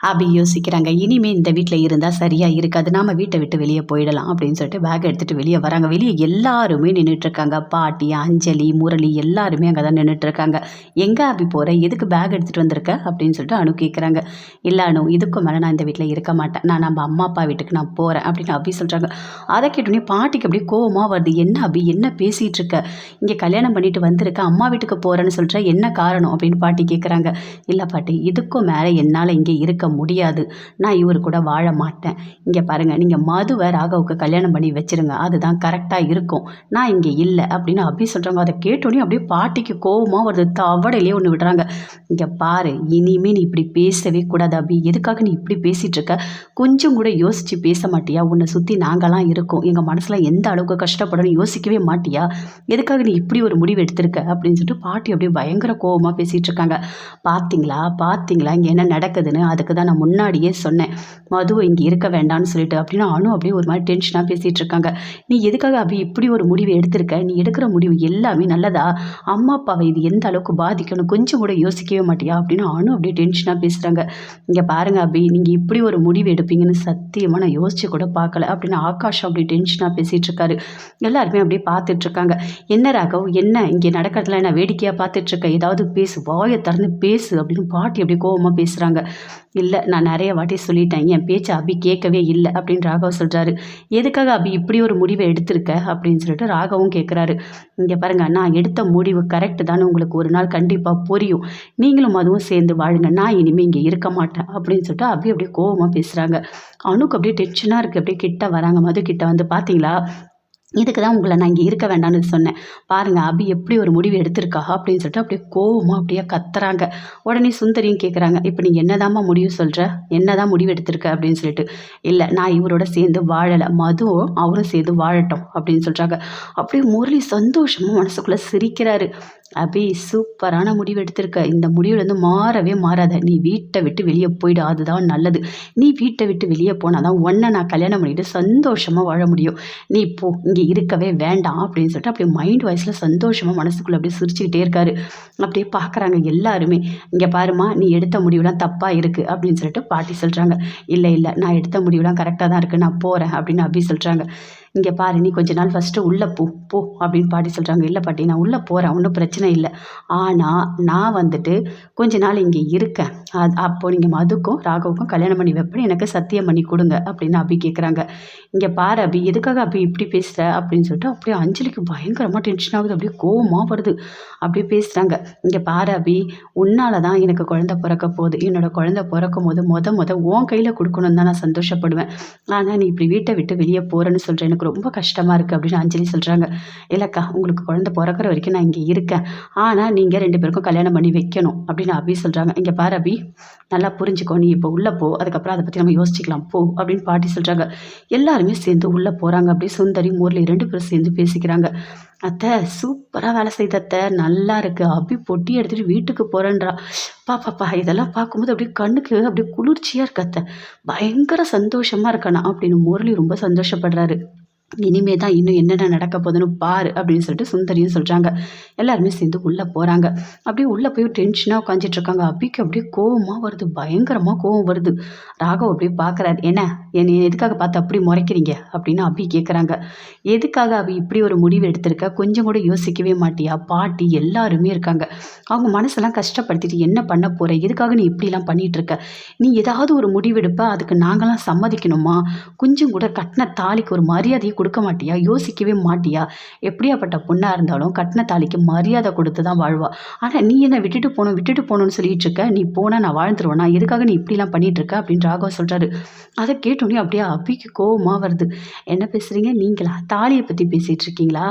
அப்படி யோசிக்கிறாங்க. இனிமேல் இந்த வீட்டில் இருந்தால் சரியாக இருக்காது. நாம் வீட்டை விட்டு வெளியே போயிடலாம் அப்படின்னு சொல்லிட்டு பேக் எடுத்துகிட்டு வெளியே வராங்க. வெளியே எல்லாருமே நின்றுட்டு இருக்காங்க பாட்டி அஞ்சலி முரளி எல்லாருமே அங்கே தான் நின்றுட்டு இருக்காங்க எங்கே அபி போகிற எதுக்கு பேக் எடுத்துகிட்டு வந்திருக்க? அப்படின்னு சொல்லிட்டு அனு கேட்குறாங்க இல்லை அனு இதுக்கும் மேலே நான் இந்த வீட்டில் இருக்க மாட்டேன். நான் நம்ம அம்மா அப்பா வீட்டுக்கு நான் போகிறேன் அப்படின்னு அப்படி சொல்கிறாங்க அதை கேட்டோன்னே பாட்டிக்கு அப்படியே கோவமாக வருது. என்ன அப்படி என்ன பேசிகிட்டு இருக்க? இங்கே கல்யாணம் பண்ணிட்டு வந்திருக்க. அம்மா வீட்டுக்கு போகிறேன்னு சொல்கிற என்ன காரணம் அப்படின்னு பாட்டி கேட்குறாங்க இல்லை பாட்டி இதுக்கும் மேலே என்னால் இங்கே இருக்க முடியாது. நான் இவர் கூட வாழ மாட்டேன். இங்கே பாருங்கள் நீங்கள் மதுவை ராகவுக்கு கல்யாணம் பண்ணி வச்சிருங்க. அதுதான் கரெக்டாக இருக்கும். நான் இங்கே இல்லை அப்படின்னு அப்படி சொல்கிறாங்க அதை கேட்டோடனே அப்படியே பாட்டிக்கு கோவமாக வருது. தவடையிலே ஒன்று விடுறாங்க. இங்கே பாரு இனிமேல் நீ இப்படி பேசவே கூடாது அபி. எதுக்காக நீ இப்படி பேசிகிட்டு இருக்க? கொஞ்சம் கூட யோசித்து பேச மாட்டியா? உன்னை சுற்றி நாங்களாம் இருக்கோம். எங்கள் மனசில் எந்த அளவுக்கு கஷ்டப்படணும் யோசிக்கவே மாட்டியா? எதுக்காக நீ இப்படி ஒரு முடிவு எடுத்திருக்க? அப்படின்னு சொல்லிட்டு பாட்டி அப்படியே பயங்கர கோவமாக பேசிகிட்டு இருக்காங்க. பார்த்தீங்களா பார்த்தீங்களா இங்கே என்ன நடக்குதுன்னு? அதுக்கு தான் நான் முன்னாடியே சொன்னேன். மது இங்கே இருக்க வேண்டாம்னு சொல்லிட்டு அப்படின்னு அனு அப்படியே ஒரு மாதிரி டென்ஷனாக பேசிகிட்டு இருக்காங்க. நீ எதுக்காக அபி இப்படி ஒரு முடிவு எடுத்திருக்க? நீ எடுக்கிற முடிவு எல்லாமே நல்லதா? அம்மா அப்பாவை இது எந்த அளவுக்கு பாதிக்கணும் கொஞ்சம் கூட யோசிக்கவே மாட்டியா? அப்படின்னு அனு அப்படியே டென்ஷனாக பேசுகிறாங்க இங்கே பாருங்க அபி நீங்கள் இப்படி ஒரு முடிவு எடுப்பீங்கன்னு சத்தியமாக நான் யோசிச்சு கூட பார்க்கல அப்படின்னு ஆகாஷ் அப்படி டென்ஷனாக பேசிகிட்டு இருக்காரு. எல்லாருமே அப்படியே பார்த்துட்ருக்காங்க என்ன ராகவ் என்ன? இங்கே நடக்கிறதுல நான் வேடிக்கையாக பார்த்துட்ருக்க ஏதாவது பேசு வாயை திறந்து பேசு அப்படின்னு பாட்டி அப்படியே கோவமாக பேசுகிறாங்க இல்லை நான் நிறைய வாட்டி சொல்லிட்டேன். என் பேச்சை அபி கேட்கவே இல்லை அப்படின்னு ராகவ் சொல்கிறாரு எதுக்காக அபி இப்படி ஒரு முடிவை எடுத்திருக்க? அப்படின்னு சொல்லிட்டு ராகவும் கேட்குறாரு இங்கே பாருங்க நான் எடுத்த முடிவு கரெக்டு தானே உங்களுக்கு ஒரு நாள் கண்டிப்பாக புரியும். நீங்களும் அதுவும் சேர்ந்து வாழுங்க. நான் இனிமேல் இங்கே இருக்க மாட்டேன் அப்படின்னு சொல்லிட்டு அபி அப்படியே கோவமாக பேசுகிறாங்க அணுக்கு அப்படியே டென்ஷனாக இருக்குது அப்படியே கிட்ட வராங்க. மது கிட்ட வந்து பார்த்தீங்களா இதுக்கு தான் உங்களை நான் இங்கே இருக்க வேண்டாம்னு சொன்னேன். பாருங்கள் அபி எப்படி ஒரு முடிவு எடுத்திருக்கா அப்படின்னு சொல்லிட்டு அப்படியே கோவமாக அப்படியே கத்துறாங்க. உடனே சுந்தரியும் கேட்குறாங்க இப்போ நீ என்னதாம்மா முடிவு சொல்கிற என்னதான் முடிவு எடுத்திருக்க? அப்படின்னு சொல்லிட்டு. இல்லை நான் இவரோட சேர்ந்து வாழலை. மதுவும் அவரும் சேர்ந்து வாழட்டும். அப்படின்னு சொல்கிறாங்க அப்படியே முரளி சந்தோஷமாக மனசுக்குள்ளே சிரிக்கிறாரு. அபி சூப்பரான முடிவு எடுத்திருக்க. இந்த முடிவுலேருந்து மாறவே மாறாத. நீ வீட்டை விட்டு வெளியே போயிடு. அதுதான் நல்லது. நீ வீட்டை விட்டு வெளியே போனால் தான் உன்னை நான் கல்யாணம் பண்ணிட்டு சந்தோஷமாக வாழ முடியும். நீ இப்போ இங்கே இருக்கவே வேண்டாம் அப்படின்னு சொல்லிட்டு அப்படியே மைண்ட் வாய்ஸில் சந்தோஷமாக மனசுக்குள்ளே அப்படியே சிரிச்சுக்கிட்டே இருக்காரு. அப்படியே பார்க்குறாங்க எல்லாருமே. இங்கே பாருமா நீ எடுத்த முடிவுலாம் தப்பாக இருக்குது அப்படின்னு சொல்லிட்டு பாட்டி சொல்கிறாங்க இல்லை இல்லை. நான் எடுத்த முடிவுலாம் கரெக்டாக தான் இருக்குது நான் போகிறேன் அப்படின்னு அபி சொல்கிறாங்க இங்கே பாரு நீ கொஞ்ச நாள் ஃபஸ்ட்டு உள்ளே போ போ அப்படின்னு பாட்டி சொல்கிறாங்க இல்லை பாட்டி நான் உள்ளே போகிறேன் ஒன்றும் பிரச்சனை இல்லை. ஆனால் நான் வந்துட்டு கொஞ்ச நாள் இங்கே இருக்கேன். அது அப்போது நீங்கள் மதுக்கும் ராகவுக்கும் கல்யாணம் பண்ணி வைப்பேன் எனக்கு சத்தியம் பண்ணி கொடுங்க அப்படின்னு அபி கேட்குறாங்க இங்கே பாரு அபி எதுக்காக அபி இப்படி பேசுகிற அப்படின்னு சொல்லிட்டு அப்படியே அஞ்சலிக்கு பயங்கரமாக டென்ஷன் ஆகுது. அப்படியே கோவமாக வருது. அப்படியே பேசுகிறாங்க இங்கே பாரு அபி உன்னால தான் எனக்கு குழந்த பிறக்க போகுது. என்னோடய குழந்த பிறக்கும் போது மொத மொத உன் கையில் கொடுக்கணும்னு தான் நான் சந்தோஷப்படுவேன். ஆனால் நீ இப்படி வீட்டை விட்டு வெளியே போகிறேன்னு சொல்கிறேன் எனக்கு ரொம்ப கஷ்டமாக இருக்குது அப்படின்னு அஞ்சலி சொல்கிறாங்க இல்லைக்கா உங்களுக்கு குழந்த பிறக்கிற வரைக்கும் நான் இங்கே இருக்கேன். ஆனால் நீங்கள் ரெண்டு பேருக்கும் கல்யாணம் பண்ணி வைக்கணும் அப்படின்னு அபி சொல்கிறாங்க இங்கே பாரு அபி நல்லா புரிஞ்சுக்கோ. நீ இப்போ உள்ளே போ. அதுக்கப்புறம் அதை பற்றி நம்ம யோசிச்சுக்கலாம். போ அப்படின்னு பாட்டி சொல்கிறாங்க எல்லாருமே சேர்ந்து உள்ளே போகிறாங்க அப்படியே சுந்தரி முரளி ரெண்டு பேரும் சேர்ந்து பேசிக்கிறாங்க. அத்தை சூப்பராக வேலை செய்த அத்தை. நல்லா இருக்கு. அப்படி பொட்டி எடுத்துகிட்டு வீட்டுக்கு போகிறேன்றா பாப்பாப்பா இதெல்லாம் பார்க்கும்போது அப்படியே கண்ணுக்கு அப்படியே குளிர்ச்சியாக இருக்கு அத்தை. பயங்கர சந்தோஷமாக இருக்கணும் அப்படின்னு முரளி ரொம்ப சந்தோஷப்படுறாரு. இனிமே தான் இன்னும் என்னென்ன நடக்க போகுதுன்னு பாரு அப்படின்னு சொல்லிட்டு சுந்தரியும் சொல்கிறாங்க எல்லாருமே சேர்ந்து உள்ளே போகிறாங்க அப்படியே உள்ளே போய் டென்ஷனாக உட்காந்துட்ருக்காங்க அப்பிக்கு அபிக்கு அப்படியே கோவமாக வருது. பயங்கரமாக கோவம் வருது. ராகவ் அப்படியே பார்க்குறாரு என்ன? என்னை எதுக்காக பார்த்து அப்படி முறைக்கிறீங்க? அப்படின்னு அபி கேட்குறாங்க எதுக்காக அவ இப்படி ஒரு முடிவு எடுத்திருக்க? கொஞ்சம் கூட யோசிக்கவே மாட்டியா? பாட்டி எல்லாருமே இருக்காங்க. அவங்க மனசெல்லாம் கஷ்டப்படுத்திட்டு என்ன பண்ண போகிற எதுக்காக நீ இப்படிலாம் பண்ணிகிட்ருக்க நீ ஏதாவது ஒரு முடிவெடுப்ப அதுக்கு நாங்களாம் சம்மதிக்கணுமா? கொஞ்சம் கூட கட்டின தாலிக்கு ஒரு மரியாதையை கொடுக்க மாட்டியா? யோசிக்கவே மாட்டியா? எப்படியாப்பட்ட பொண்ணாக இருந்தாலும் கட்டின தாலிக்கு மரியாதை கொடுத்து தான் வாழ்வா. ஆனால் நீ என்ன விட்டுட்டு போகணும் விட்டுட்டு போகணும்னு சொல்லிட்டு இருக்க? நீ போனால் நான் வாழ்ந்துருவேன்? நான் எதுக்காக நீ இப்படிலாம் பண்ணிட்டு இருக்க? அப்படின்னு ராகவ சொல்கிறாரு அதை கேட்டோன்னே அப்படியே அபிக்கு கோபமாக வருது. என்ன பேசுகிறீங்க நீங்களா? தாலியை பற்றி பேசிகிட்டு இருக்கீங்களா?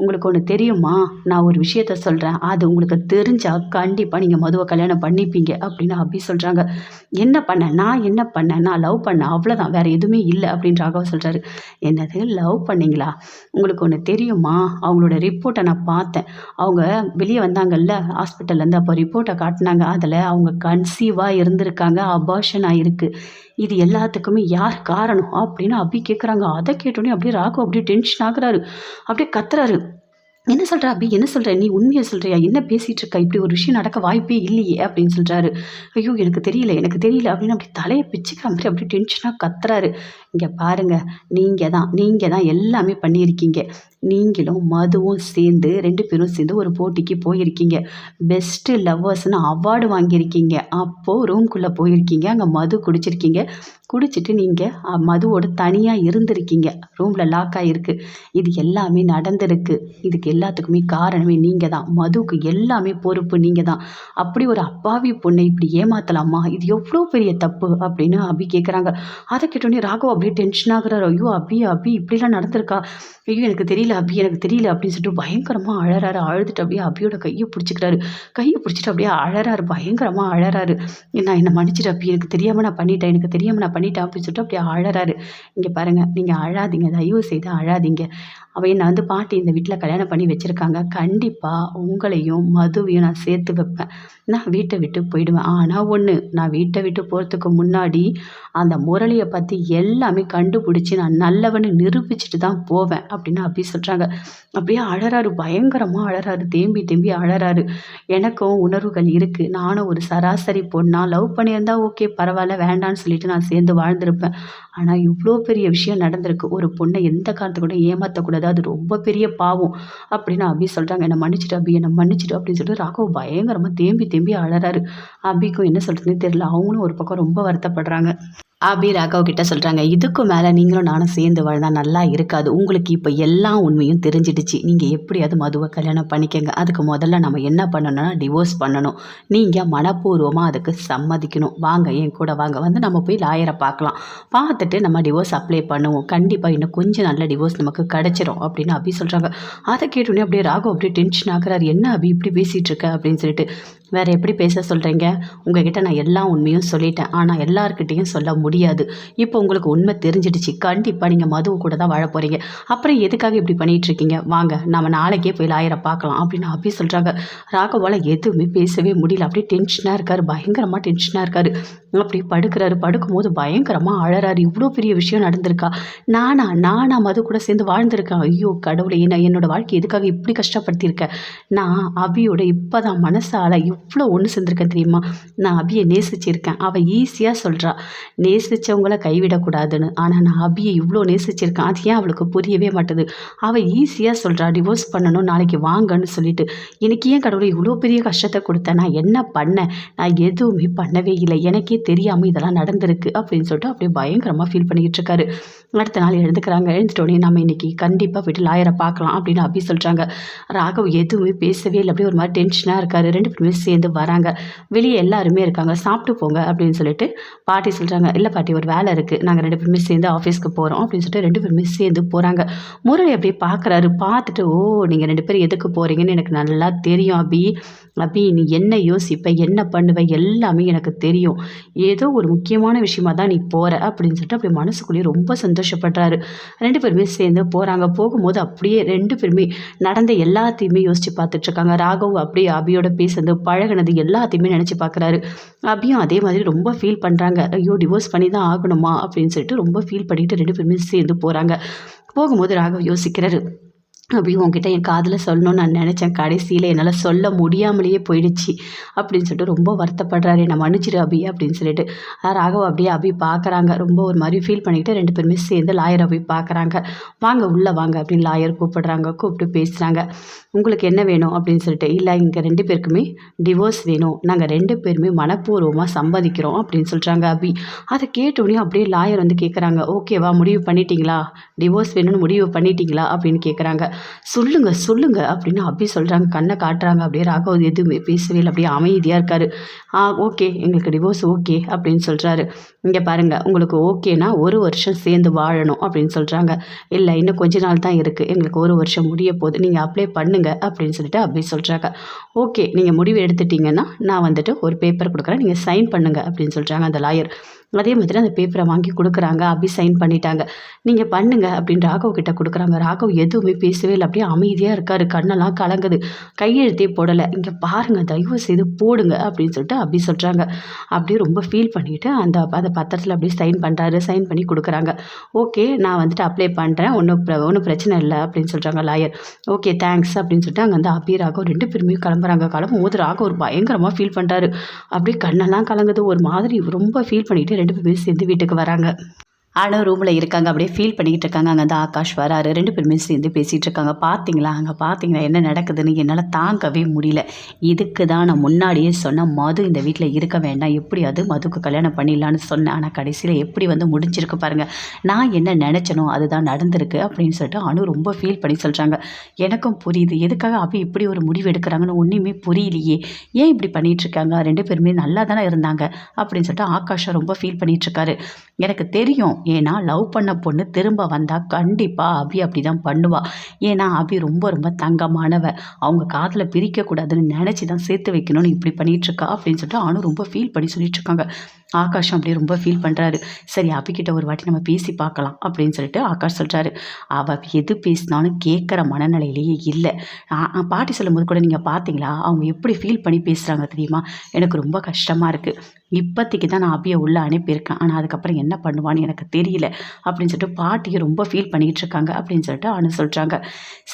உங்களுக்கு ஒன்று தெரியுமா? நான் ஒரு விஷயத்த சொல்கிறேன் அது உங்களுக்கு தெரிஞ்சால் கண்டிப்பாக நீங்கள் மதுவை கல்யாணம் பண்ணிப்பீங்க அப்படின்னு அப்படி சொல்கிறாங்க என்ன பண்ண? நான் என்ன பண்ணேன் நான் லவ் பண்ணேன் அவ்வளோதான் வேறு எதுவுமே இல்லை அப்படின்ற ராகவ சொல்கிறாரு என்னது? லவ் பண்ணிங்களா? உங்களுக்கு ஒன்று தெரியுமா? அவங்களோட ரிப்போர்ட்டை நான் பார்த்தேன். அவங்க வெளியே வந்தாங்கல்ல ஹாஸ்பிட்டல்லேருந்து அப்போ ரிப்போர்ட்டை காட்டினாங்க. அதில் அவங்க கன்சீவாக இருந்திருக்காங்க. அபார்ஷன் ஆகிருக்கு இது எல்லாத்துக்குமே யார் காரணம் அப்படின்னு அபி கேட்குறாங்க அதை கேட்டோன்னே அப்படியே ராகு அப்படியே டென்ஷன் ஆகுறாரு. அப்படியே கத்துறாரு. என்ன சொல்கிற அபி? என்ன சொல்கிற நீ உண்மையை சொல்கிறியா என்ன பேசிகிட்டு இருக்க? இப்படி ஒரு விஷயம் நடக்க வாய்ப்பே இல்லையே அப்படின்னு சொல்கிறாரு ஐயோ எனக்கு தெரியல எனக்கு தெரியல அப்படின்னு அப்படி தலையை பிச்சுக்கிற மாதிரி அப்படி டென்ஷனாக கத்துறாரு. இங்கே பாருங்கள் நீங்கள் தான் நீங்கள் தான் எல்லாமே பண்ணியிருக்கீங்க. நீங்களும் மதுவும் சேர்ந்து ரெண்டு பேரும் சேர்ந்து ஒரு போட்டிக்கு போயிருக்கீங்க. பெஸ்ட்டு லவ்வர்ஸ்னு அவார்டு வாங்கியிருக்கீங்க. அப்போது ரூம்குள்ளே போயிருக்கீங்க. அங்கே மது குடிச்சிருக்கீங்க. குடிச்சிட்டு நீங்கள் மதுவோட தனியாக இருந்திருக்கீங்க. ரூமில் லாக் ஆகிருக்கு இது எல்லாமே நடந்திருக்கு. இதுக்கு எல்லாத்துக்குமே காரணமே நீங்கள் தான் மதுவுக்கு எல்லாமே பொறுப்பு நீங்கள் தான் அப்படி ஒரு அப்பாவி பொண்ணை இப்படி ஏமாத்தலாமா? இது எவ்வளோ பெரிய தப்பு அப்படின்னு அபி கேட்குறாங்க அதை கேட்டோடனே ராகவ் அப்படியே டென்ஷன் ஆகிறார். ஐயோ அபி அபி இப்படிலாம் நடந்திருக்கா? ஐயோ எனக்கு தெரியல அபி எனக்கு தெரியல அப்படின்னு சொல்லிட்டு பயங்கரமாக அழறாரு. அழுதுட்டு அப்படியே அபியோட கையை பிடிச்சிக்கிறாரு. கையை பிடிச்சிட்டு அப்படியே அழறாரு பயங்கரமாக அழறாரு. நான் என்னை மன்னிச்சிட்டு அப்பி எனக்கு தெரியாமல் நான் பண்ணிட்டேன் எனக்கு தெரியாமல் நான் பண்ணிட்டேன் அப்படின்னு சொல்லிட்டு அப்படியே அழறாரு. இங்கே பாருங்கள் நீங்கள் அழாதீங்க தயவு செய்து அழாதீங்க. அவள் என்னை வந்து பாட்டி இந்த வீட்டில் கல்யாணம் பண்ணி வச்சுருக்காங்க. கண்டிப்பாக உங்களையும் மதுவையும் நான் சேர்த்து வைப்பேன். நான் வீட்டை விட்டு போயிடுவேன். ஆனால் ஒன்று நான் வீட்டை விட்டு போகிறதுக்கு முன்னாடி அந்த முரளியை பற்றி எல்லாமே கண்டுபிடிச்சி நான் நல்லவன்னு நிரூபிச்சுட்டு தான் போவேன். அப்படின்னு அப்படி சொல்கிறாங்க அப்படியே அழறாரு பயங்கரமாக அழறாரு தேம்பி தேம்பி அழறாரு. எனக்கும் உணர்வுகள் இருக்குது நானும் ஒரு சராசரி பொண்ணா லவ் பண்ணியிருந்தா ஓகே பரவாயில்ல வேண்டான்னு சொல்லிட்டு நான் சேர்ந்து வாழ்ந்திருப்பேன். ஆனால் இவ்வளோ பெரிய விஷயம் நடந்திருக்கு. ஒரு பொண்ணை எந்த காரணத்தை கூட ஏமாற்றக்கூடாது அது ரொம்ப பெரிய பாவம் அப்படின்னு அபி சொல்கிறாங்க என்னை மன்னிச்சிட்டு அபி என்னை மன்னிச்சிட்டு அப்படின்னு சொல்லிட்டு ராகவ் பயங்கரமாக தேம்பி தேம்பி அழறாரு. அபிக்கும் என்ன சொல்கிறதுனே தெரியல. அவங்களும் ஒரு பக்கம் ரொம்ப வருத்தப்படுறாங்க. அபி ராகவ் கிட்ட சொல்கிறாங்க இதுக்கு மேலே நீங்களும் நானும் சேர்ந்து வாழ்ந்தால் நல்லா இருக்காது. உங்களுக்கு இப்போ இப்போ எல்லா உண்மையும் தெரிஞ்சிடுச்சு. நீங்கள் எப்படியாவது மதுவை கல்யாணம் பண்ணிக்கங்க. அதுக்கு முதல்ல நம்ம என்ன பண்ணணும்னா டிவோர்ஸ் பண்ணணும். நீங்கள் மனப்பூர்வமாக அதுக்கு சம்மதிக்கணும். வாங்க என் கூட வாங்க. வந்து நம்ம போய் லாயரை பார்க்கலாம். பார்த்துட்டு நம்ம டிவோர்ஸ் அப்ளை பண்ணுவோம். கண்டிப்பாக இன்னும் கொஞ்சம் நல்ல டிவோர்ஸ் நமக்கு கிடச்சிரும் அப்படின்னு அப்படி சொல்கிறாங்க அதை கேட்டோடனே அப்படியே ராகவ் அப்படியே டென்ஷன் ஆகிறார். என்ன அபி இப்படி பேசிகிட்டு இருக்க அப்படின்னு சொல்லிட்டு வேறு எப்படி பேச சொல்கிறீங்க உங்ககிட்ட நான் எல்லா உண்மையும் சொல்லிட்டேன். ஆனால் எல்லாருக்கிட்டேயும் சொல்ல முடியாது. இப்போ உங்களுக்கு உண்மை தெரிஞ்சிடுச்சு. கண்டிப்பாக நீங்கள் மதுவு கூட தான் வாழ போகிறீங்க அப்புறம் எதுக்காக இப்படி பண்ணிகிட்ருக்கீங்க வாங்க நம்ம நாளைக்கே போய் லாயரை பார்க்கலாம். அப்படின்னு அப்படி சொல்கிறாங்க ராகவால் எதுவுமே பேசவே முடியல. அப்படியே டென்ஷனாக இருக்கார். பயங்கரமாக டென்ஷனாக இருக்கார். அப்படி படுக்கிறாரு. படுக்கும்போது பயங்கரமாக அழறாரு. இவ்வளோ பெரிய விஷயம் நடந்திருக்கா? நானா நானா மது கூட சேர்ந்து வாழ்ந்திருக்கேன் ஐயோ கடவுளே நான் என்னோடய வாழ்க்கை எதுக்காக இப்படி கஷ்டப்படுத்தியிருக்கேன் நான் அபியோட இப்போ தான் மனசால் இவ்வளோ ஒன்று சேர்ந்துருக்கேன் தெரியுமா? நான் அபியை நேசிச்சிருக்கேன். அவள் ஈஸியாக சொல்கிறா நேசித்தவங்கள கைவிடக்கூடாதுன்னு. ஆனால் நான் அபியை இவ்வளோ நேசிச்சிருக்கேன். அது ஏன் அவளுக்கு புரியவே மாட்டுது? அவள் ஈஸியாக சொல்கிறா டிவோர்ஸ் பண்ணணும் நாளைக்கு வாங்கன்னு சொல்லிட்டு. எனக்கு ஏன் கடவுளை இவ்வளோ பெரிய கஷ்டத்தை கொடுத்தேன் நான் என்ன பண்ணேன்? நான் எதுவுமே பண்ணவே இல்லை. எனக்கே தெரியாமல் இதெல்லாம் நடந்திருக்கு அப்படின்னு சொல்லிட்டு அப்படியே பயங்கரமாக ஃபீல் பண்ணிக்கிட்டு இருக்காரு அடுத்த நாள் எழுந்துக்கிறாங்க. எழுந்துட்டோடனே நம்ம இன்றைக்கி கண்டிப்பாக போய்ட்டு லாயரை பார்க்கலாம் அப்படின்னு அப்படி சொல்கிறாங்க ராகவ் எதுவுமே பேசவே இல்லை. அப்படியே ஒரு மாதிரி டென்ஷனாக இருக்கார். ரெண்டு பேருமே சேர்ந்து வராங்க. வெளியே எல்லாருமே இருக்காங்க. சாப்பிட்டு போங்க அப்படின்னு சொல்லிட்டு பாட்டி சொல்கிறாங்க இல்லை பாட்டி ஒரு வேலை இருக்குது நாங்கள் ரெண்டு பேருமே சேர்ந்து ஆஃபீஸ்க்கு போகிறோம் அப்படின்னு சொல்லிட்டு ரெண்டு பேருமே சேர்ந்து போகிறாங்க முரளி அப்படியே பார்க்குறாரு. பார்த்துட்டு ஓ நீங்கள் ரெண்டு பேரும் எதுக்கு போகிறீங்கன்னு எனக்கு நல்லா தெரியும் அபி. அப்படி நீ என்ன யோசிப்ப என்ன பண்ணுவ எல்லாமே எனக்கு தெரியும். ஏதோ ஒரு முக்கியமான விஷயமா தான் நீ போகிற அப்படின்னு சொல்லிட்டு அப்படி மனசுக்குள்ளேயே ரொம்ப சந்தோஷப்படுறாரு. ரெண்டு பேருமே சேர்ந்து போகிறாங்க போகும்போது அப்படியே ரெண்டு பேருமே நடந்த எல்லாத்தையுமே யோசித்து பார்த்துட்ருக்காங்க. ராகவ் அப்படியே அபியோட பேசுறது பழகினது எல்லாத்தையுமே நினச்சி பார்க்குறாரு. அபியும் அதே மாதிரி ரொம்ப ஃபீல் பண்ணுறாங்க ஐயோ டிவோர்ஸ் பண்ணி தான் ஆகணுமா அப்படின்னு சொல்லிட்டு ரொம்ப ஃபீல் பண்ணிட்டு ரெண்டு பேருமே சேர்ந்து போகிறாங்க போகும்போது ராகவ் யோசிக்கிறாரு அப்படி உங்ககிட்ட என் காதில் சொல்லணும்னு நான் நினச்சேன். கடைசியில் என்னால் சொல்ல முடியாமலேயே போயிடுச்சு. அப்படின்னு சொல்லிட்டு ரொம்ப வருத்தப்படுறாரு. என்னை மன்னிச்சிரு அபி அப்படின்னு சொல்லிட்டு. ராகவ் அப்படியே அபி பார்க்குறாங்க ரொம்ப ஒரு மாதிரி ஃபீல் பண்ணிக்கிட்டு ரெண்டு பேருமே சேர்ந்து லாயர் அபி பார்க்குறாங்க வாங்க உள்ளே வாங்க அப்படின்னு லாயர் கூப்பிடுறாங்க. கூப்பிட்டு பேசுகிறாங்க உங்களுக்கு என்ன வேணும்? அப்படின்னு சொல்லிட்டு. இல்லை இங்கே ரெண்டு பேருக்குமே டிவோர்ஸ் வேணும். நாங்கள் ரெண்டு பேருமே மனப்பூர்வமாக சம்பாதிக்கிறோம் அப்படின்னு சொல்கிறாங்க அபி. அதை கேட்டோடனே அப்படியே லாயர் வந்து கேட்குறாங்க ஓகேவா முடிவு பண்ணிட்டீங்களா? டிவோர்ஸ் வேணும்னு முடிவு பண்ணிட்டீங்களா? அப்படின்னு கேட்குறாங்க சொல்லுங்க சொல்லுங்க அப்படின்னு அப்படி சொல்கிறாங்க கண்ணை காட்டுறாங்க. அப்படியே ராகவ் எதுவுமே பேசவே இல்லை. அப்படியே அமைதியாக இருக்கார். ஆ ஓகே எங்களுக்கு டிவோர்ஸ் ஓகே அப்படின்னு சொல்கிறாரு இங்கே பாருங்கள் உங்களுக்கு ஓகேனா ஒரு வருஷம் சேர்ந்து வாழணும் அப்படின்னு சொல்கிறாங்க இல்லை இன்னும் கொஞ்ச நாள் தான் இருக்குது எங்களுக்கு ஒரு வருஷம் முடிய போகுது. நீங்கள் அப்ளை பண்ணுங்கள் அப்படின்னு சொல்லிட்டு அப்படி சொல்கிறாங்க ஓகே நீங்கள் முடிவு எடுத்துட்டீங்கன்னா நான் வந்துட்டு ஒரு பேப்பர் கொடுக்குறேன். நீங்கள் சைன் பண்ணுங்கள் அப்படின்னு சொல்கிறாங்க அந்த லாயர் அதே மாதிரி அந்த பேப்பரை வாங்கி கொடுக்குறாங்க அப்படி சைன் பண்ணிட்டாங்க. நீங்கள் பண்ணுங்க அப்படின்னு ராகவ் கிட்ட கொடுக்குறாங்க. ராகவ் எதுவுமே பேசவே இல்லை. அப்படியே அமைதியாக இருக்கார். கண்ணெல்லாம் கலங்குது. கையெழுத்தே போடலை. இங்கே பாருங்கள் தயவு செய்து போடுங்க அப்படின்னு சொல்லிட்டு அப்படி சொல்கிறாங்க அப்படியே ரொம்ப ஃபீல் பண்ணிவிட்டு அந்த அந்த பத்திரத்தில் அப்படியே சைன் பண்ணுறாரு சைன் பண்ணி கொடுக்குறாங்க. ஓகே நான் வந்துட்டு அப்ளை பண்ணுறேன் ஒன்றும் ஒன்றும் பிரச்சனை இல்லை அப்படின்னு சொல்கிறாங்க லாயர் ஓகே தேங்க்ஸ் அப்படின்னு சொல்லிட்டு அங்கே வந்து அபி ராகவ் ரெண்டு பேருமே கிளம்புறாங்க. கிளம்பும் போது ராகவ் ஒரு பயங்கரமாக ஃபீல் பண்ணுறாரு அப்படியே கண்ணெல்லாம் கலங்குது. ஒரு மாதிரி ரொம்ப ஃபீல் பண்ணிவிட்டு ரெண்டு பேரும் சேர்ந்து வீட்டுக்கு வராங்க. ஆனால் ரூமில் இருக்காங்க. அப்படியே ஃபீல் பண்ணிக்கிட்டு இருக்காங்க. அங்கே தான் ஆகாஷ் வராரு. ரெண்டு பேருமே சேர்ந்து பேசிகிட்டு இருக்காங்க. பார்த்தீங்களா அங்கே பார்த்தீங்களா என்ன நடக்குதுன்னு என்னால் தாங்கவே முடியல. இதுக்கு தான் நான் முன்னாடியே சொன்னேன் மது இந்த வீட்டில் இருக்க வேண்டாம். எப்படியாவது மதுக்கு கல்யாணம் பண்ணிடலான்னு சொன்னேன். ஆனால் கடைசியில் எப்படி வந்து முடிஞ்சிருக்கு பாருங்கள் நான் என்ன நினச்சனோ அதுதான் நடந்திருக்கு அப்படின்னு சொல்லிட்டு அனு ரொம்ப ஃபீல் பண்ணி சொல்கிறாங்க எனக்கும் புரியுது. எதுக்காக அப்போ இப்படி ஒரு முடிவு எடுக்கிறாங்கன்னு ஒன்றுமே புரியலையே. ஏன் இப்படி பண்ணிகிட்ருக்காங்க ரெண்டு பேருமே நல்லா தானே இருந்தாங்க அப்படின்னு சொல்லிட்டு ஆகாஷை ரொம்ப ஃபீல் பண்ணிகிட்ருக்காரு எனக்கு தெரியும் ஏன்னா லவ் பண்ண பொண்ணு திரும்ப வந்தால் கண்டிப்பாக அபி அப்படி தான் பண்ணுவாள் ஏன்னா அபி ரொம்ப ரொம்ப தங்கமானவ. அவங்க காதில் பிரிக்கக்கூடாதுன்னு நினச்சி தான் சேர்த்து வைக்கணும்னு இப்படி பண்ணிகிட்ருக்கா அப்படின்னு சொல்லிட்டு அவனும் ரொம்ப ஃபீல் பண்ணி சொல்லிட்டுருக்காங்க ஆகாஷ் ஆகாஷம் அப்படியே ரொம்ப ஃபீல் பண்ணுறாரு சரி அபிக்கிட்ட ஒரு வாட்டி நம்ம பேசி பார்க்கலாம் அப்படின்னு சொல்லிட்டு ஆகாஷ் சொல்கிறாரு அவள் எது பேசினாலும் கேட்குற மனநிலையிலேயே இல்லை. பாட்டி சொல்லும்போது கூட நீங்கள் பார்த்தீங்களா? அவங்க எப்படி ஃபீல் பண்ணி பேசுகிறாங்க தெரியுமா? எனக்கு ரொம்ப கஷ்டமாக இருக்குது இப்போதைக்கு தான் நான் அபியை உள்ளே அனுப்பியிருக்கேன். ஆனால் அதுக்கப்புறம் என்ன பண்ணுவான்னு எனக்கு தெரியல அப்படின்னு சொல்லிட்டு பாட்டியை ரொம்ப ஃபீல் பண்ணிகிட்டு இருக்காங்க அப்படின்னு சொல்லிட்டு அனு சொல்கிறாங்க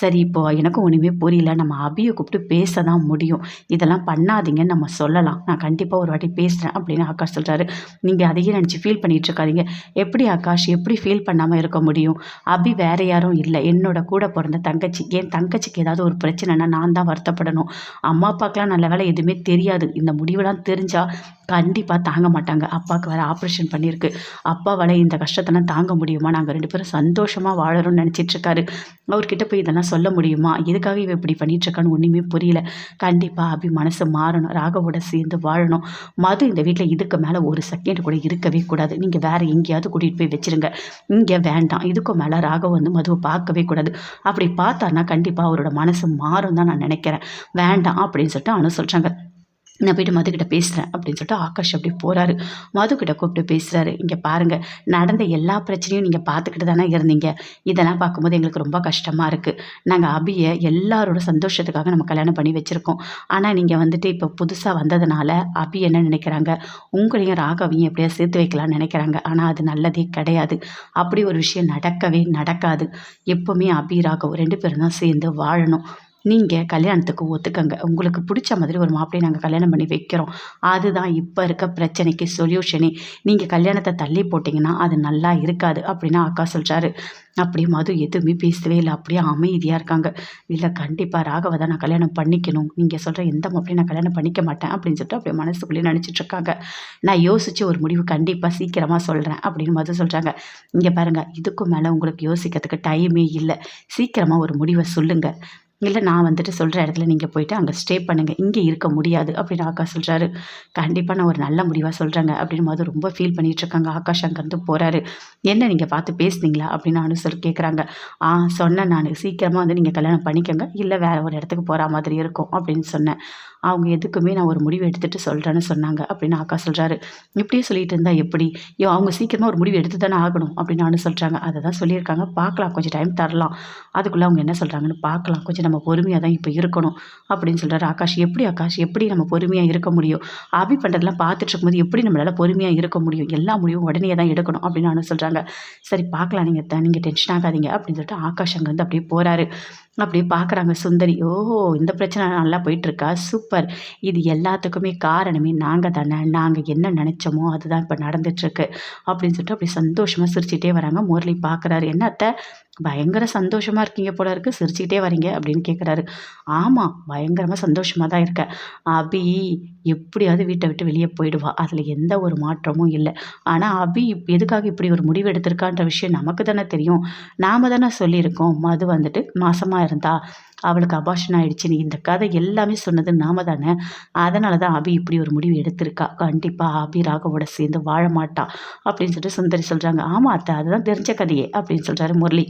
சரி இப்போ எனக்கும் ஒன்றுமே புரியல. நம்ம அபியை கூப்பிட்டு பேச தான் முடியும். இதெல்லாம் பண்ணாதீங்கன்னு நம்ம சொல்லலாம். நான் கண்டிப்பாக ஒரு வாட்டி பேசுகிறேன் அப்படின்னு ஆகாஷ் சொல்கிறாரு நீங்கள் அதையே நினச்சி ஃபீல் பண்ணிகிட்டு இருக்காதீங்க எப்படி ஆகாஷ் எப்படி ஃபீல் பண்ணாமல் இருக்க முடியும்? அபி வேறு யாரும் இல்லை. என்னோட கூட பிறந்த தங்கச்சி. என் தங்கச்சிக்கு ஏதாவது ஒரு பிரச்சனைனா நான் தான் வருத்தப்படணும். அம்மா அப்பாக்கெலாம் நல்ல வேலை எதுவுமே தெரியாது. இந்த முடிவெல்லாம் தெரிஞ்சால் கண்டிப்பாக தாங்க மாட்டாங்க. அப்பாவுக்கு வேறு ஆப்ரேஷன் பண்ணியிருக்கு. அப்பாவால் இந்த கஷ்டத்தெல்லாம் தாங்க முடியுமா? நாங்கள் ரெண்டு பேரும் சந்தோஷமாக வாழறோம்னு நினச்சிட்ருக்காரு அவர்கிட்ட போய் இதெல்லாம் சொல்ல முடியுமா? எதுக்காக இவ இப்படி பண்ணிகிட்ருக்கான்னு ஒன்றுமே புரியல. கண்டிப்பாக அப்படி மனசு மாறணும். ராகவோட சேர்ந்து வாழணும். மது இந்த வீட்டில் இதுக்கு மேலே ஒரு செகண்ட் கூட இருக்கவே கூடாது. நீங்கள் வேறு எங்கேயாவது கூட்டிகிட்டு போய் வச்சுருங்க. இங்கே வேண்டாம். இதுக்கும் மேலே ராகவ் வந்து மதுவை பார்க்கவே கூடாது. அப்படி பார்த்தான்னா கண்டிப்பாக அவரோட மனசு மாறும் தான் நான் நினைக்கிறேன். வேண்டாம் அப்படின்னு சொல்லிட்டு அனு சொல்கிறாங்க நான் போய்ட்டு மதுக்கிட்ட பேசுகிறேன் அப்படின்னு சொல்லிட்டு ஆகாஷ் அப்படி போகிறாரு மதுக்கிட்ட கூப்பிட்டு பேசுகிறாரு இங்கே பாருங்கள் நடந்த எல்லா பிரச்சனையும் நீங்கள் பார்த்துக்கிட்டு தானே இருந்தீங்க. இதெல்லாம் பார்க்கும்போது எங்களுக்கு ரொம்ப கஷ்டமாக இருக்குது நாங்கள் அபியை எல்லாரோட சந்தோஷத்துக்காக நம்ம கல்யாணம் பண்ணி வச்சுருக்கோம். ஆனால் நீங்கள் வந்துட்டு இப்போ புதுசாக வந்ததுனால அபி என்ன நினைக்கிறாங்க? உங்களையும் ராகவையும் எப்படியா சேர்த்து வைக்கலாம்னு நினைக்கிறாங்க. ஆனால் அது நல்லதே கிடையாது. அப்படி ஒரு விஷயம் நடக்கவே நடக்காது. எப்போவுமே அபி ராகவ் ரெண்டு பேரும் தான் சேர்ந்து வாழணும். நீங்கள் கல்யாணத்துக்கு ஒத்துக்கங்க. உங்களுக்கு பிடிச்ச மாதிரி ஒரு மாப்பிள்ளையை நாங்கள் கல்யாணம் பண்ணி வைக்கிறோம். அதுதான் இப்போ இருக்க பிரச்சனைக்கு சொல்யூஷனே நீங்கள் கல்யாணத்தை தள்ளி போட்டிங்கன்னா அது நல்லா இருக்காது அப்படின்னு அக்கா சொல்கிறாரு அப்படியே மது எதுவுமே பேசவே இல்லை. அப்படியே அமைதியாக இருக்காங்க. இல்லை கண்டிப்பாக ராகவை தான் நான் கல்யாணம் பண்ணிக்கணும். நீங்கள் சொல்கிற எந்த மாப்பிளையும் நான் கல்யாணம் பண்ணிக்க மாட்டேன் அப்படின்னு சொல்லிட்டு அப்படியே மனசுக்குள்ளேயே நினச்சிட்ருக்காங்க நான் யோசித்து ஒரு முடிவு கண்டிப்பாக சீக்கிரமாக சொல்கிறேன் அப்படின்னு மது சொல்கிறாங்க இங்கே பாருங்கள் இதுக்கும் மேலே உங்களுக்கு யோசிக்கிறதுக்கு டைமே இல்லை. சீக்கிரமாக ஒரு முடிவை சொல்லுங்கள் இல்லை நான் வந்துட்டு சொல்கிற இடத்துல நீங்கள் போயிட்டு அங்கே ஸ்டே பண்ணுங்கள் இங்கே இருக்க முடியாது அப்படின்னு ஆகாஷ் சொல்கிறாரு கண்டிப்பாக நான் ஒரு நல்ல முடிவாக சொல்கிறேங்க அப்படின்னு போது ரொம்ப ஃபீல் பண்ணிகிட்ருக்காங்க ஆகாஷ் அங்கேருந்து போகிறாரு என்ன நீங்கள் பார்த்து பேசுனீங்களா அப்படின்னு நானும் சொல்லி கேட்குறாங்க ஆ சொன்னேன் நான். சீக்கிரமாக வந்து நீங்கள் கல்யாணம் பண்ணிக்கோங்க. இல்லை வேறு ஒரு இடத்துக்கு போகிற மாதிரி இருக்கும் அப்படின்னு சொன்னேன். அவங்க எதுக்குமே நான் ஒரு முடிவு எடுத்துகிட்டு சொல்கிறேன்னு சொன்னாங்க அப்படின்னு அக்கா சொல்கிறாரு இப்படியே சொல்லிட்டு இருந்தால் எப்படி? ஐயோ அவங்க சீக்கிரமாக ஒரு முடிவு எடுத்து தானே ஆகணும் அப்படின்னு நானும் சொல்கிறாங்க அதை தான் சொல்லியிருக்காங்க. பார்க்கலாம் கொஞ்சம் டைம் தரலாம். அதுக்குள்ளே அவங்க என்ன சொல்கிறாங்கன்னு பார்க்கலாம். கொஞ்சம் நம்ம பொறுமையாக தான் இப்போ இருக்கணும் அப்படின்னு சொல்கிறாரு ஆகாஷ். எப்படி ஆகாஷ்? எப்படி நம்ம பொறுமையாக இருக்க முடியும்? அபி பண்ணுறதெல்லாம் பார்த்துட்டு இருக்கும்போது எப்படி நம்மளால் பொறுமையாக இருக்க முடியும்? எல்லா முடிவும் உடனே தான் எடுக்கணும் அப்படின்னு நானும் சொல்கிறாங்க சரி பார்க்கலாம் நீங்கள் நீங்கள் டென்ஷன் ஆகாதீங்க அப்படின்னு சொல்லிட்டு ஆகாஷ் அங்கேருந்து அப்படியே போகிறாரு அப்படியே பார்க்குறாங்க சுந்தரி. ஓஹோ இந்த பிரச்சனை நல்லா போயிட்டுருக்கா சூப்பர். இது எல்லாத்துக்குமே காரணமே நாங்கள் தானே. நாங்கள் என்ன நினச்சோமோ அதுதான் இப்போ நடந்துட்டுருக்கு அப்படின்னு சொல்லிட்டு அப்படி சந்தோஷமாக சிரிச்சிட்டே வராங்க. முரளி பார்க்குறாரு என்னத்தை? பயங்கர சந்தோஷமாக இருக்கீங்க போல இருக்குது சிரிச்சுக்கிட்டே வரீங்க அப்படின்னு கேட்குறாரு ஆமாம் பயங்கரமாக சந்தோஷமாக தான் இருக்கேன். அபி எப்படியாவது வீட்டை விட்டு வெளியே போயிடுவா. அதில் எந்த ஒரு மாற்றமும் இல்லை. ஆனால் அபி எதுக்காக இப்படி ஒரு முடிவு எடுத்திருக்கான்ற விஷயம் நமக்கு தானே தெரியும். நாம் தானே சொல்லியிருக்கோம். மது வந்துட்டு மாசமாக இருந்தா அவளுக்கு அபாஷன் ஆகிடுச்சின்னு இந்த கதை எல்லாமே சொன்னது நாம தானே. அதனால தான் அபி இப்படி ஒரு முடிவு எடுத்திருக்கா. கண்டிப்பாக அபி ராகவோட சேர்ந்து வாழ மாட்டா அப்படின்னு சொல்லிட்டு சுந்தரி சொல்கிறாங்க ஆமாம் அத்தை அதுதான் தெரிஞ்ச கதையே அப்படின்னு சொல்கிறாரு முரளி.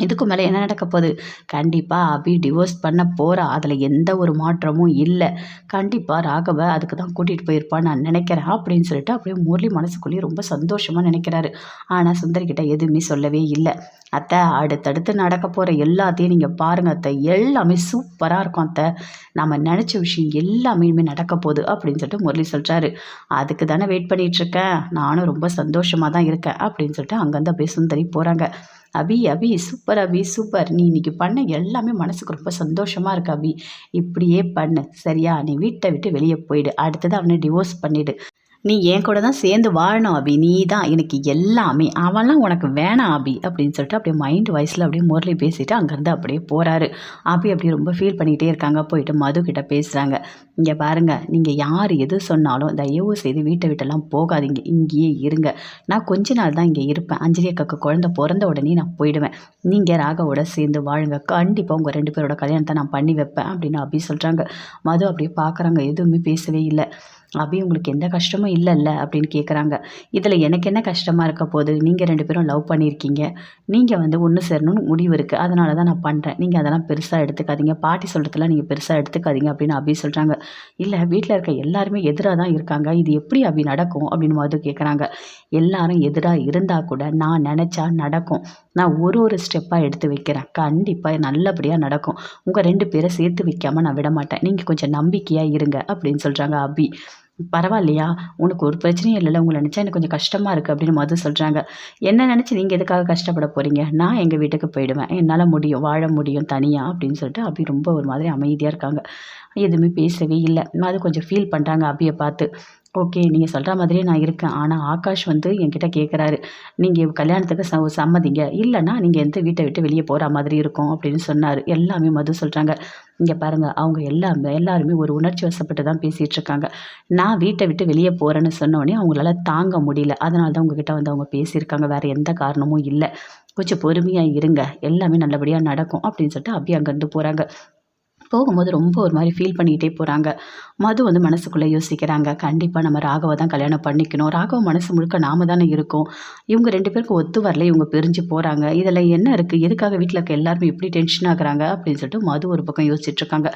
இதுக்கு மேலே என்ன நடக்க போகுது? கண்டிப்பாக அபி டிவோர்ஸ் பண்ண போகிறா அதில் எந்த ஒரு மாற்றமும் இல்லை. கண்டிப்பாக ராகவ அதுக்கு தான் கூட்டிகிட்டு போயிருப்பான் நான் நினைக்கிறேன் அப்படின்னு சொல்லிட்டு அப்படியே முரளி மனசுக்குள்ளேயே ரொம்ப சந்தோஷமாக நினைக்கிறாரு. ஆனால் சுந்தரிக்கிட்ட எதுவுமே சொல்லவே இல்லை. அத்தை அடுத்தடுத்து நடக்க போகிற எல்லாத்தையும் நீங்கள் பாருங்கள் அத்தை. எல்லாமே சூப்பராக இருக்கும் அத்தை. நம்ம நினச்ச விஷயம் எல்லாமே நடக்க போகுது அப்படின்னு சொல்லிட்டு முரளி சொல்கிறாரு அதுக்கு தானே வெயிட் பண்ணிகிட்ருக்கேன் நானும் ரொம்ப சந்தோஷமாக தான் இருக்கேன் அப்படின்னு சொல்லிட்டு அங்கேருந்து அப்படியே சுந்தரி போகிறாங்க அபி அபி சூப்பர் அபி சூப்பர் நீ இன்னைக்கு பண்ண எல்லாமே மனசுக்கு ரொம்ப சந்தோஷமாக இருக்கு அபி. இப்படியே பண்ணு. சரியா? நீ வீட்டை விட்டு வெளியே போயிடு. அடுத்தது அவனை டிவோர்ஸ் பண்ணிவிடு நீ என் கூட தான் சேர்ந்து வாழணும் அபி. நீ தான் எனக்கு எல்லாமே. அவன்லாம் உனக்கு வேணாம் அபி அப்படின்னு சொல்லிட்டு அப்படியே மைண்ட் வாய்ஸில் அப்படியே முரளி பேசிவிட்டு அங்கேருந்து அப்படியே போகிறாரு அபி அப்படியே ரொம்ப ஃபீல் பண்ணிக்கிட்டே இருக்காங்க. போயிட்டு மது கிட்ட பேசுகிறாங்க இங்கே பாருங்கள் நீங்கள் யார் எது சொன்னாலும் தயவு செய்து வீட்டை விட்டெல்லாம் போகாதீங்க. இங்கேயே இருங்க. நான் கொஞ்ச நாள் தான் இங்கே இருப்பேன். அஞ்சலி அக்காக்கு குழந்தை பிறந்த உடனே நான் போயிடுவேன். நீங்கள் ராகவோட சேர்ந்து வாழுங்க. கண்டிப்பாக உங்கள் ரெண்டு பேரோட கல்யாணத்தை நான் பண்ணி வைப்பேன் அப்படின்னு அபி சொல்கிறாங்க மது அப்படியே பார்க்குறாங்க எதுவுமே பேசவே இல்லை. அபி உங்களுக்கு எந்த கஷ்டமும் இல்லைல்ல அப்படின்னு கேட்குறாங்க இதில் எனக்கு என்ன கஷ்டமாக இருக்க போகுது? நீங்கள் ரெண்டு பேரும் லவ் பண்ணியிருக்கீங்க நீங்கள் வந்து ஒன்று சேரணும்னு முடிவு இருக்குது அதனால தான் நான் பண்ணுறேன் நீங்கள் அதெல்லாம் பெருசாக எடுத்துக்காதீங்க. பாட்டி சொல்கிறதுலாம் நீங்கள் பெருசாக எடுத்துக்காதீங்க அப்படின்னு அபி சொல்கிறாங்க இல்லை வீட்டில் இருக்க எல்லாருமே எதிராக தான் இருக்காங்க. இது எப்படி அபி நடக்கும் அப்படின்னு மது கேட்குறாங்க எல்லாரும் எதிராக இருந்தால் கூட நான் நினச்சா நடக்கும். நான் ஒரு ஒரு ஸ்டெப்பாக எடுத்து வைக்கிறேன். கண்டிப்பாக நல்லபடியாக நடக்கும். உங்கள் ரெண்டு பேரை சேர்த்து வைக்காமல் நான் விட மாட்டேன். நீங்கள் கொஞ்சம் நம்பிக்கையாக இருங்க அப்படின்னு சொல்கிறாங்க அபி. பரவாயில்லையா? உனக்கு ஒரு பிரச்சனையும் இல்லைல்ல. உங்களை நினச்சா எனக்கு கொஞ்சம் கஷ்டமாக இருக்குது அப்படின்னு மது சொல்கிறாங்க என்ன நினச்சி நீங்கள் எதுக்காக கஷ்டப்பட போகிறீங்க நான் எங்கள் வீட்டுக்கு போயிடுவேன். என்னால் முடியும். வாழ முடியும் தனியாக அப்படின்னு சொல்லிட்டு அபி ரொம்ப ஒரு மாதிரி அமைதியாக இருக்காங்க. எதுவுமே பேசவே இல்லை. அது கொஞ்சம் ஃபீல் பண்ணுறாங்க அபியை பார்த்து. ஓகே நீங்கள் சொல்கிற மாதிரியே நான் இருக்கேன். ஆனால் ஆகாஷ் வந்து என்கிட்ட கேட்குறாரு நீங்கள் கல்யாணத்துக்கு ச சம்மதிங்க. இல்லைன்னா நீங்கள் எந்த வீட்டை விட்டு வெளியே போகிற மாதிரி இருக்கும் அப்படின்னு சொன்னார். எல்லாமே மது சொல்கிறாங்க இங்கே பாருங்கள் அவங்க எல்லாமே எல்லாருமே ஒரு உணர்ச்சி வசப்பட்டு தான் பேசிகிட்டு இருக்காங்க நான் வீட்டை விட்டு வெளியே போகிறேன்னு சொன்னோடனே அவங்களால தாங்க முடியல. அதனால தான் உங்ககிட்ட வந்து அவங்க பேசியிருக்காங்க. வேறு எந்த காரணமும் இல்லை. கொஞ்சம் பொறுமையாக இருங்க. எல்லாமே நல்லபடியாக நடக்கும் அப்படின்னு சொல்லிட்டு அப்படியே அங்கேருந்து போகிறாங்க போகும்போது ரொம்ப ஒரு மாதிரி ஃபீல் பண்ணிக்கிட்டே போகிறாங்க மது வந்து மனசுக்குள்ளே யோசிக்கிறாங்க. கண்டிப்பாக நம்ம ராகவை தான் கல்யாணம் பண்ணிக்கணும். ராகவ மனசு முழுக்க நாம தானே இருக்கும். இவங்க ரெண்டு பேருக்கும் ஒத்து வரல இவங்க பிரிஞ்சு போகிறாங்க இதில் என்ன இருக்குது எதுக்காக வீட்டில் இருக்க எல்லாருமே இப்படி டென்ஷன் ஆகுறாங்க? அப்படின்னு சொல்லிட்டு மது ஒரு பக்கம் யோசிச்சுட்ருக்காங்க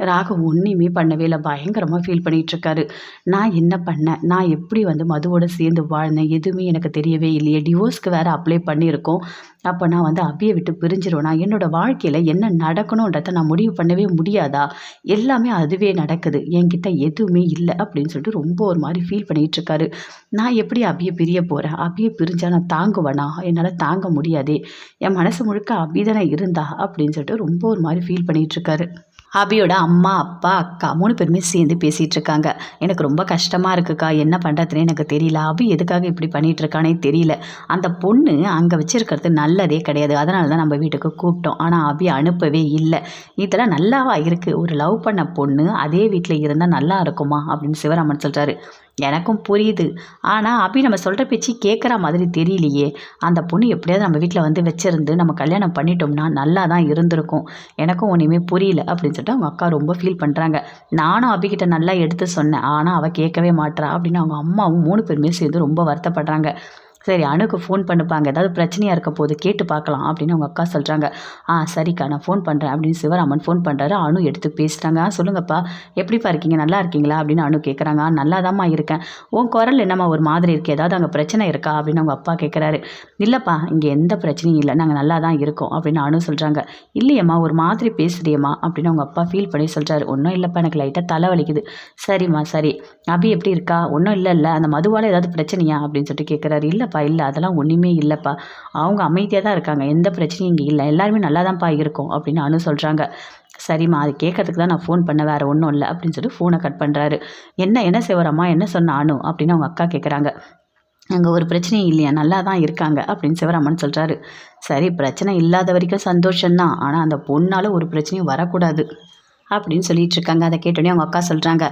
ராகு ஒன்றையுமே ஒன்றுமே பண்ணவே இல்லை. பயங்கரமாக ஃபீல் பண்ணிகிட்ருக்காரு நான் என்ன பண்ணேன் நான் எப்படி வந்து மதுவோடு சேர்ந்து வாழ்ந்தேன்? எதுவுமே எனக்கு தெரியவே இல்லையே. டிவோர்ஸ்க்கு வேறு அப்ளை பண்ணியிருக்கோம். அப்போ நான் வந்து அபியை விட்டு பிரிஞ்சிருவேனா? என்னோடய வாழ்க்கையில் என்ன நடக்கணுன்றத நான் முடிவு பண்ணவே முடியாதா? எல்லாமே அதுவே நடக்குது. என்கிட்ட எதுவுமே இல்லை அப்படின்னு சொல்லிட்டு ரொம்ப ஒரு மாதிரி ஃபீல் பண்ணிகிட்ருக்காரு நான் எப்படி அபியை பிரிய போகிறேன் அப்பியை பிரிஞ்சால் நான் தாங்குவேனா? என்னால் தாங்க முடியாதே. என் மனசு முழுக்க அபி தானே இருந்தா? அப்படின்னு சொல்லிட்டு ரொம்ப ஒரு மாதிரி ஃபீல் பண்ணிகிட்ருக்காரு அபியோட அம்மா அப்பா அக்கா மூணு பேருமே சேர்ந்து பேசிகிட்டு இருக்காங்க எனக்கு ரொம்ப கஷ்டமாக இருக்குக்கா. என்ன பண்ணுறதுனே எனக்கு தெரியல. அபி எதுக்காக இப்படி பண்ணிகிட்டு இருக்கானே தெரியல. அந்த பொண்ணு அங்கே வச்சுருக்கிறது நல்லதே கிடையாது. அதனால தான் நம்ம வீட்டுக்கு கூப்பிட்டோம். ஆனால் அபி அனுப்பவே இல்லை. இதெல்லாம் நல்லாவா இருக்குது ஒரு லவ் பண்ண பொண்ணு அதே வீட்டில் இருந்தால் நல்லா இருக்குமா? அப்படின்னு சிவராமன் சொல்கிறாரு எனக்கும் புரியுது. ஆனால் அபி நம்ம சொல்கிற பேச்சு கேட்குற மாதிரி தெரியலையே. அந்த பொண்ணு எப்படியாவது நம்ம வீட்டில் வந்து வச்சுருந்து நம்ம கல்யாணம் பண்ணிட்டோம்னா நல்லா தான் இருந்திருக்கும். எனக்கும் ஒன்றுமே புரியல அப்படின்னு சொல்லிட்டு அவங்க அக்கா ரொம்ப ஃபீல் பண்ணுறாங்க நானும் அபிகிட்ட நல்லா எடுத்து சொன்னேன். ஆனால் அவள் கேட்கவே மாட்றா அப்படின்னு அவங்க அம்மாவும் மூணு பேருமே சேர்ந்து ரொம்ப வருத்தப்படுறாங்க. சரி அணுக்கு ஃபோன் பண்ணுப்பாங்க. ஏதாவது பிரச்சனையாக இருக்க போது கேட்டு பார்க்கலாம் அப்படின்னு அவங்க அக்கா சொல்கிறாங்க ஆ சரிக்கா நான் ஃபோன் பண்ணுறேன் அப்படின்னு சிவராமன் ஃபோன் பண்ணுறாரு அணு எடுத்து பேசுகிறாங்க ஆ சொல்லுங்கப்பா. எப்படிப்பா இருக்கீங்க? நல்லா இருக்கீங்களா? அப்படின்னு அணு கேட்குறாங்க ஆ நல்லா தாம்மா இருக்கேன். உன் குரல் என்னம்மா? ஒரு மாதிரி இருக்குது ஏதாவது அங்கே பிரச்சனை இருக்கா? அப்படின்னு அவங்க அப்பா கேட்குறாரு இல்லைப்பா இங்கே எந்த பிரச்சனையும் இல்லை. நாங்கள் நல்லா தான் இருக்கோம். அப்படின்னு அணு சொல்கிறாங்க இல்லையம்மா ஒரு மாதிரி பேசுறியம்மா. அப்படின்னு அவங்க அப்பா ஃபீல் பண்ணி சொல்கிறாரு ஒன்றும் இல்லைப்பா எனக்கு லைட்டாக தலை வலிக்குது. சரிம்மா சரி. அபி எப்படி இருக்கா? ஒன்றும் இல்லை இல்லை அந்த மதுவால் ஏதாவது பிரச்சனையா? அப்படின்னு சொல்லிட்டு கேட்குறாரு இல்லைப்பா இல்லை அதெல்லாம் ஒன்றுமே இல்லைப்பா. அவங்க அமைதியாக தான் இருக்காங்க. எந்த பிரச்சனையும் இங்கே இல்லை. எல்லாருமே நல்லா தான்ப்பா இருக்கும் அப்படின்னு அனு சொல்கிறாங்க சரிம்மா அது கேட்கறதுக்கு தான் நான் ஃபோன் பண்ண வேறு ஒன்றும் இல்லை அப்படின்னு சொல்லிட்டு ஃபோனை கட் பண்ணுறாரு என்ன என்ன சிவரம்மா என்ன சொன்ன அனு? அப்படின்னு அவங்க அக்கா கேட்குறாங்க அங்கே ஒரு பிரச்சனையும் இல்லையா? நல்லா தான் இருக்காங்க அப்படின்னு சிவராமன் சொல்கிறாரு சரி பிரச்சனை இல்லாத வரைக்கும் சந்தோஷம்தான். ஆனால் அந்த பொண்ணால் ஒரு பிரச்சனையும் வரக்கூடாது. அப்படின்னு சொல்லிட்டு இருக்காங்க அதை கேட்டோன்னே அவங்க அக்கா சொல்கிறாங்க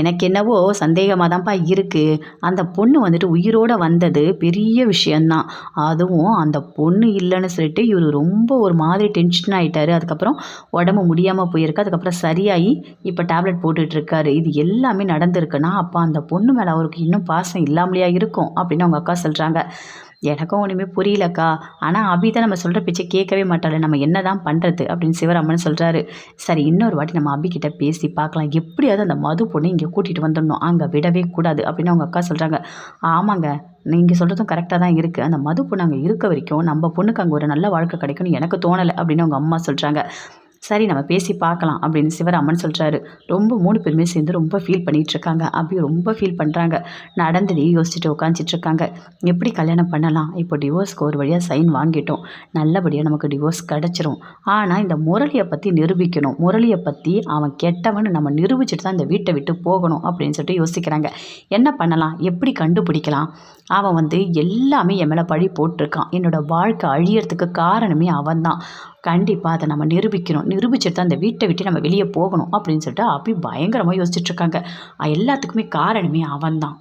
எனக்கு என்னவோ சந்தேகமாக தான்ப்பா இருக்குது அந்த பொண்ணு வந்துட்டு உயிரோடு வந்தது பெரிய விஷயந்தான் அதுவும் அந்த பொண்ணு இல்லைன்னு சொல்லிட்டு இவர் ரொம்ப ஒரு மாதிரி டென்ஷன் ஆகிட்டாரு அதுக்கப்புறம் உடம்பு முடியாமல் போயிருக்கு. அதுக்கப்புறம் சரியாகி இப்போ டேப்லெட் போட்டுட்ருக்காரு. இது எல்லாமே நடந்திருக்குன்னா அப்போ அந்த பொண்ணு மேலே அவருக்கு இன்னும் பாசம் இல்லாமலேயா இருக்கும்? அப்படின்னு அவங்க அக்கா சொல்கிறாங்க எனக்கும் ஒன்றுமே புரியலக்கா. ஆனால் அபி தான் நம்ம சொல்கிற பிச்சை கேட்கவே மாட்டாள். நம்ம என்ன தான் பண்ணுறது அப்படின்னு சிவராமன் சொல்கிறாரு சரி இன்னொரு வாட்டி நம்ம அபிக்கிட்ட பேசி பார்க்கலாம். எப்படியாவது அந்த மது பொண்ணு இங்கே கூட்டிகிட்டு வந்துடணும். அங்கே விடவே கூடாது அப்படின்னு அவங்க அக்கா சொல்கிறாங்க ஆமாங்க நீங்கள் சொல்கிறதும் கரெக்டாக தான் இருக்குது அந்த மது பொண்ணு அங்கே இருக்க வரைக்கும் நம்ம பொண்ணுக்கு அங்கே ஒரு நல்ல வாழ்க்கை கிடைக்கும்னு எனக்கு தோணலை அப்படின்னு அவங்க அம்மா சொல்கிறாங்க சரி நம்ம பேசி பார்க்கலாம் அப்படின்னு சிவராமன் சொல்கிறாரு ரொம்ப மூணு பேருமே சேர்ந்து ரொம்ப ஃபீல் பண்ணிகிட்டு இருக்காங்க. அப்படி ரொம்ப ஃபீல் பண்ணுறாங்க நடந்ததே யோசிச்சுட்டு உட்காந்துட்டு இருக்காங்க. எப்படி கல்யாணம் பண்ணலாம்? இப்போ டிவோர்ஸ்க்கு ஒரு வழியாக சைன் வாங்கிட்டோம். நல்லபடியாக நமக்கு டிவோர்ஸ் கிடச்சிரும். ஆனால் இந்த முரளியை பற்றி நிரூபிக்கணும். முரளியை பற்றி அவன் கெட்டவன்னு நம்ம நிரூபிச்சுட்டு தான் இந்த வீட்டை விட்டு போகணும் அப்படின்னு சொல்லிட்டு யோசிக்கிறாங்க. என்ன பண்ணலாம்? எப்படி கண்டுபிடிக்கலாம்? அவன் வந்து எல்லாமே என் மேலே பழி போட்டிருக்கான். என்னோடய வாழ்க்கை அழியறதுக்கு காரணமே அவன் தான் கண்டிப்பாக அதை நம்ம நிரூபிக்கணும். நிரூபிச்சுட்டு தான் அந்த வீட்டை விட்டு நம்ம வெளியே போகணும் அப்படின்னு சொல்லிட்டு அப்படி பயங்கரமாக யோசிச்சுட்ருக்காங்க எல்லாத்துக்குமே காரணமே அவன் தான்